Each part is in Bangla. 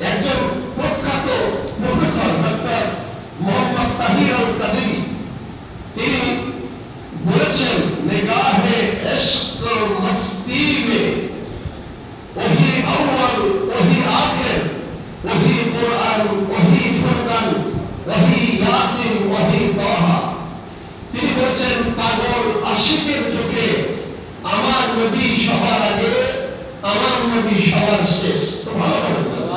একজন প্রখ্যাত প্রফেসর ডক্টর মোহাম্মদ তাহির আল তাহির। তিনি বলেছেন, নিগাহে ইশক মস্তি মে ওহি আউয়াল, ওহি আখির, ওহি কুরআন, ওহি ফুরকান, ওহি ইয়াসিন, ওহি তাহা। তিনি বলেছেন, পাগল আশিকের চোখে আমার নবী সবার আগে, আমার নবী সবার শেষ। সুবহানাল্লাহ।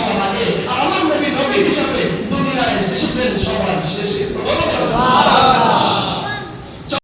সমাজে